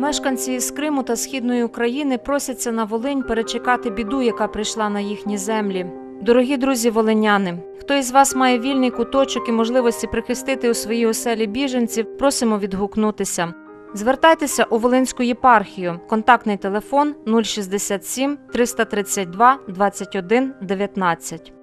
Мешканці з Криму та східної України просяться на Волинь перечекати біду, яка прийшла на їхні землі. Дорогі друзі волиняни, хто із вас має вільний куточок і можливості прихистити у своїй оселі біженців, просимо відгукнутися. Звертайтеся у Волинську єпархію. Контактний телефон 067 332 21 19.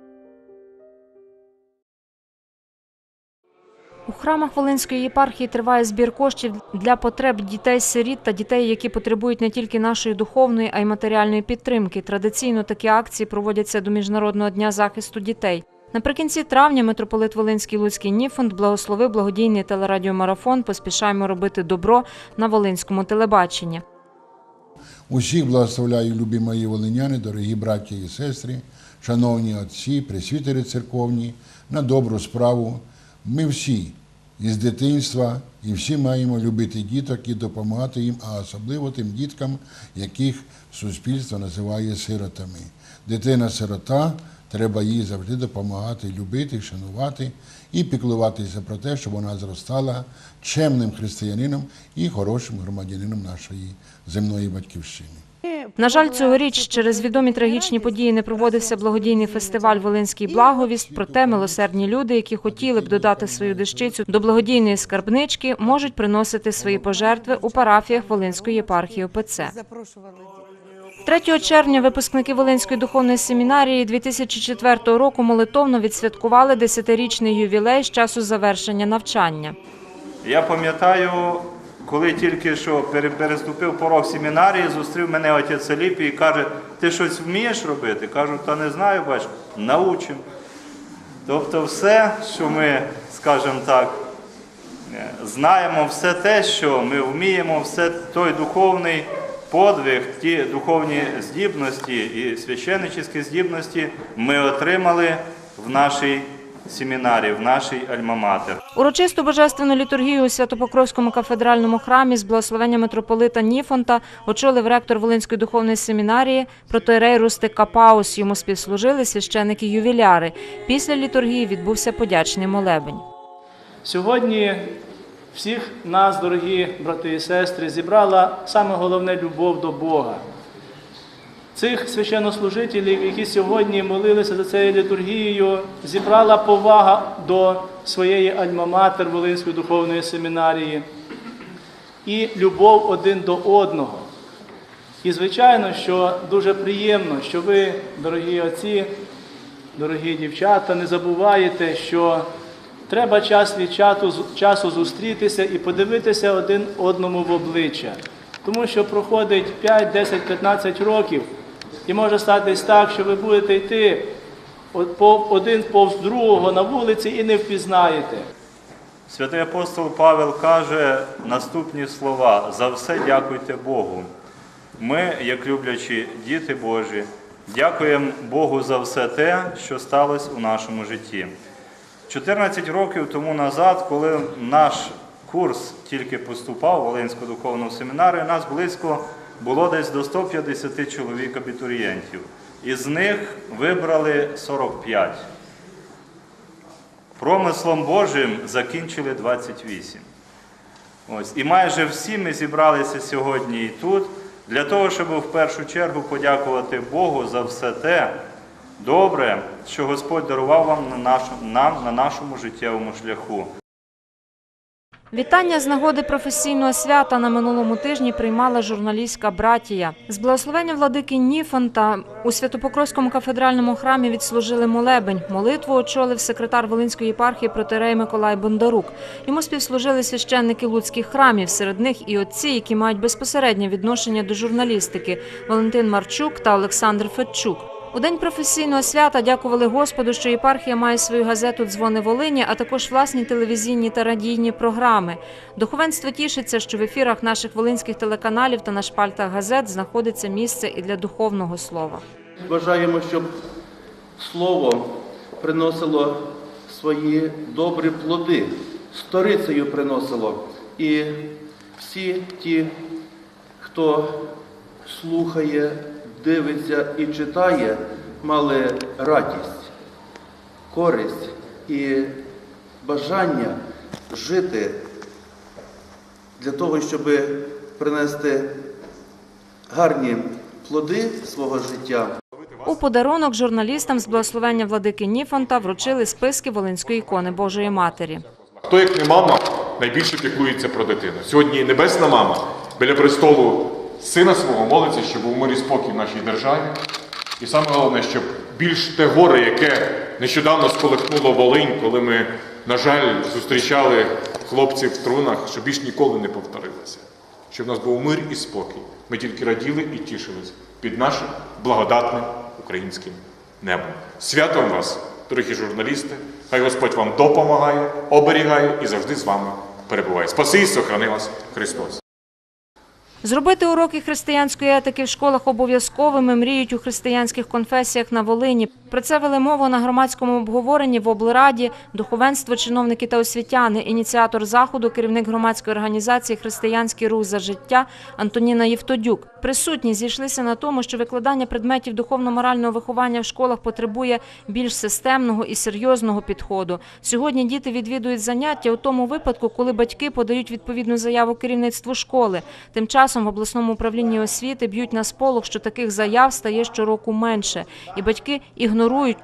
У храмах Волинської єпархії триває збір коштів для потреб дітей-сиріт та дітей, які потребують не тільки нашої духовної, а й матеріальної підтримки. Традиційно такі акції проводяться до Міжнародного дня захисту дітей. Наприкінці травня митрополит Волинський Луцький Ніфонд благословив благодійний телерадіомарафон Поспішаємо робити добро на Волинському телебаченні. Усіх благословляю, любі мої волиняни, дорогі браті і сестри, шановні отці, пресвітери церковні, на добру справу. Ми всі із дитинства і всі маємо любити діток і допомагати їм, а особливо тим діткам, яких суспільство називає сиротами. Дитина-сирота, треба їй завжди допомагати, любити, шанувати і піклуватися про те, щоб вона зростала чемним християнином і хорошим громадянином нашої земної батьківщини. На жаль, цьогоріч через відомі трагічні події не проводився благодійний фестиваль Волинський благовість. Проте милосердні люди, які хотіли б додати свою дещицю до благодійної скарбнички, можуть приносити свої пожертви у парафіях Волинської єпархії ОПЦ. Запрошували 3 червня випускники Волинської духовної семінарії 2004 року молитовно відсвяткували 10-річний ювілей з часу завершення навчання. Я пам'ятаю, коли тільки що переступив порог семінарії, зустрів мене отець Аліпій і каже, ти щось вмієш робити? Кажу, та не знаю, бачу, научим. Тобто все, що ми, скажімо так, е, знаємо, все те, що ми вміємо, все той духовний подвиг, ті духовні здібності і священничі здібності ми отримали в нашій семінарії, в нашій альма-матер. Урочисту божественну літургію у Святопокровському кафедральному храмі з благословення митрополита Ніфонта очолив ректор Волинської духовної семінарії протоірей Рустик Капаус. Йому співслужили священики-ювіляри. Після літургії відбувся подячний молебень. Сьогодні всіх нас, дорогі брати і сестри, зібрала саме головне любов до Бога. Цих священнослужителів, які сьогодні молилися за цією літургією, зібрала повага до своєї альма-матер Волинської духовної семінарії і любов один до одного. І, звичайно, що дуже приємно, що ви, дорогі отці, дорогі дівчата, не забуваєте, що треба час від часу, зустрітися і подивитися один одному в обличчя. Тому що проходить 5, 10, 15 років, і може статись так, що ви будете йти один повз другого на вулиці і не впізнаєте. Святий апостол Павел каже наступні слова: за все дякуйте Богу. Ми, як люблячі діти Божі, дякуємо Богу за все те, що сталося у нашому житті. 14 років тому назад, коли наш курс тільки поступав в Волинську духовну семінарію, нас близько було десь до 150 чоловік абітурієнтів. Із них вибрали 45. Промислом Божим закінчили 28. Ось. І майже всі ми зібралися сьогодні і тут для того, щоб в першу чергу подякувати Богу за все те добре, що Господь дарував вам на нашу- нам на нашому життєвому шляху. Вітання з нагоди професійного свята на минулому тижні приймала журналістська братія. З благословення владики Ніфонта у Святопокровському кафедральному храмі відслужили молебень. Молитву очолив секретар Волинської єпархії протирей Миколай Бондарук. Йому співслужили священники луцьких храмів, серед них і отці, які мають безпосереднє відношення до журналістики Валентин Марчук та Олександр Федчук. У день професійного свята дякували Господу, що єпархія має свою газету Дзвони Волині, а також власні телевізійні та радійні програми. Духовенство тішиться, що в ефірах наших волинських телеканалів та на шпальтах газет знаходиться місце і для духовного слова. Бажаємо, щоб слово приносило свої добрі плоди, сторицею приносило. І всі ті, хто слухає, дивиться і читає, мали радість, користь і бажання жити для того, щоб принести гарні плоди свого життя. У подарунок журналістам з благословення владики Ніфонта вручили списки Волинської ікони Божої Матері. Хто, як не мама, найбільше піклується про дитину. Сьогодні небесна мама біля престолу сина свого молиться, щоб був мир і спокій в нашій державі. І саме головне, щоб більш те горе, яке нещодавно сколихнуло Волинь, коли ми, на жаль, зустрічали хлопців в трунах, щоб більш ніколи не повторилося. Щоб в нас був мир і спокій. Ми тільки раділи і тішились під нашим благодатним українським небом. Святом вас, дорогі журналісти! Хай Господь вам допомагає, оберігає і завжди з вами перебуває. Спаси і сохрани вас Христос! Зробити уроки християнської етики в школах обов'язковими мріють у християнських конфесіях на Волині. Про це вели мову на громадському обговоренні в облраді, духовенство, чиновники та освітяни. Ініціатор заходу, керівник громадської організації Християнський рух за життя Антоніна Євтодюк. Присутні зійшлися на тому, що викладання предметів духовно-морального виховання в школах потребує більш системного і серйозного підходу. Сьогодні діти відвідують заняття у тому випадку, коли батьки подають відповідну заяву керівництву школи. Тим часом в обласному управлінні освіти б'ють на сполох, що таких заяв стає щороку менше, і батьки ігнорують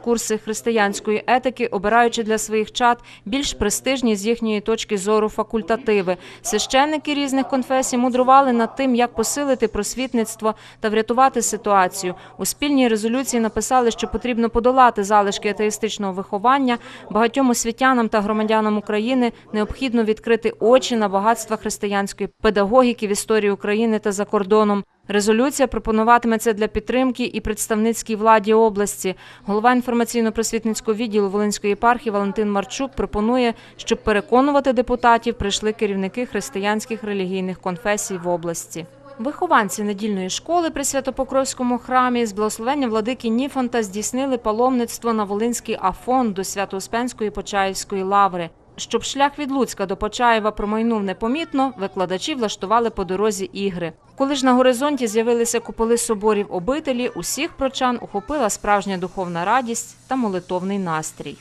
курси християнської етики, обираючи для своїх чад більш престижні з їхньої точки зору факультативи. Священники різних конфесій мудрували над тим, як посилити просвітництво та врятувати ситуацію. У спільній резолюції написали, що потрібно подолати залишки атеїстичного виховання. Багатьом освітянам та громадянам України необхідно відкрити очі на багатства християнської педагогіки в історії України та за кордоном. Резолюція пропонуватиме це для підтримки і представницькій владі області. Голова інформаційно-просвітницького відділу Волинської єпархії Валентин Марчук пропонує, щоб переконувати депутатів, прийшли керівники християнських релігійних конфесій в області. Вихованці недільної школи при Святопокровському храмі з благословення владики Ніфонта здійснили паломництво на Волинський Афон до Свято-Успенської Почаївської лаври. Щоб шлях від Луцька до Почаєва промайнув непомітно, викладачі влаштували по дорозі ігри. Коли ж на горизонті з'явилися куполи соборів обителі, усіх прочан охопила справжня духовна радість та молитовний настрій.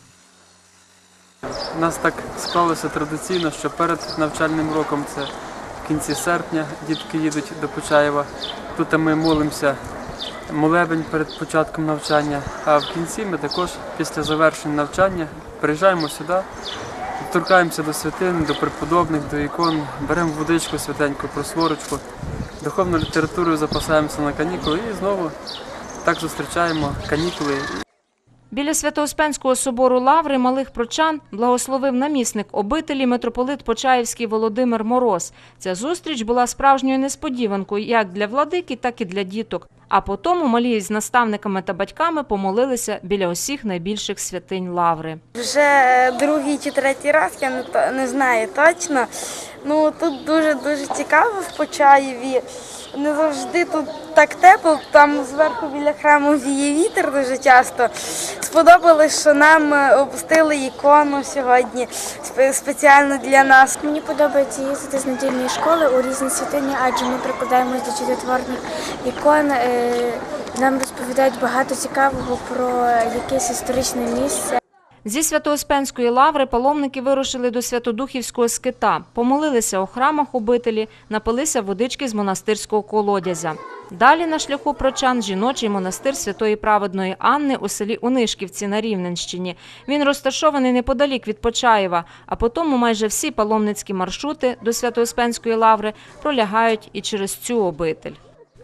У нас так склалося традиційно, що перед навчальним роком це в кінці серпня дітки їдуть до Почаєва. Тут ми молимося молебень перед початком навчання, а в кінці ми також після завершення навчання приїжджаємо сюди, торкаємося до святин, до преподобних, до ікон, беремо водичку святеньку, просворочку, духовну літературу запасаємося на канікули і знову так зустрічаємо канікули Біля Свято-Успенського собору Лаври малих прочан благословив намісник обителі митрополит Почаївський Володимир Мороз. Ця зустріч була справжньою несподіванкою як для владики, так і для діток. А потім малі з наставниками та батьками помолилися біля усіх найбільших святинь Лаври. Вже е, другий чи третій раз, я не, знаю точно. Ну тут дуже дуже цікаво в Почаєві. Не завжди тут так тепло, там зверху біля храму віє вітер дуже часто. Сподобалось, що нам е, опустили ікону сьогодні спеціально для нас. Мені подобається їздити з недільної школи у різні святині, адже ми прикладаємось до чудотворних ікон. е, Нам розповідають багато цікавого про якесь історичне місце. Зі Свято-Успенської лаври паломники вирушили до Святодухівського скита, помолилися у храмах обителі, напилися водички з монастирського колодязя. Далі на шляху прочан жіночий монастир Святої Праведної Анни у селі Унишківці на Рівненщині. Він розташований неподалік від Почаєва, а потім майже всі паломницькі маршрути до Свято-Успенської лаври пролягають і через цю обитель.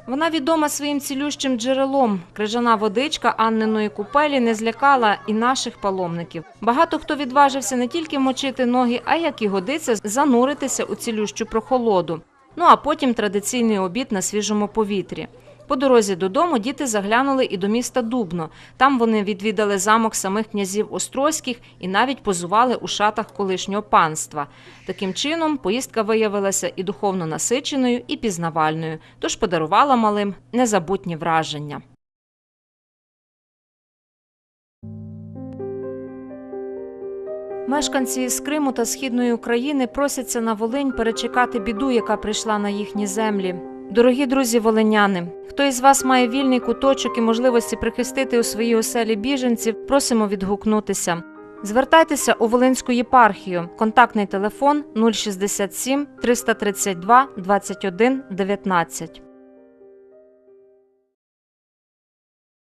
Вона відома своїм цілющим джерелом. Крижана водичка Анниної купелі не злякала і наших паломників. Багато хто відважився не тільки мочити ноги, а як і годиться, зануритися у цілющу прохолоду. Ну а потім традиційний обід на свіжому повітрі. По дорозі додому діти заглянули і до міста Дубно. Там вони відвідали замок самих князів Острозьких і навіть позували у шатах колишнього панства. Таким чином, поїздка виявилася і духовно насиченою, і пізнавальною, тож подарувала малим незабутні враження. Мешканці з Криму та Східної України просяться на Волинь перечекати біду, яка прийшла на їхні землі. Дорогі друзі волиняни, хто із вас має вільний куточок і можливості прихистити у своїй оселі біженців, просимо відгукнутися. Звертайтеся у Волинську єпархію. Контактний телефон 067 332 21 19.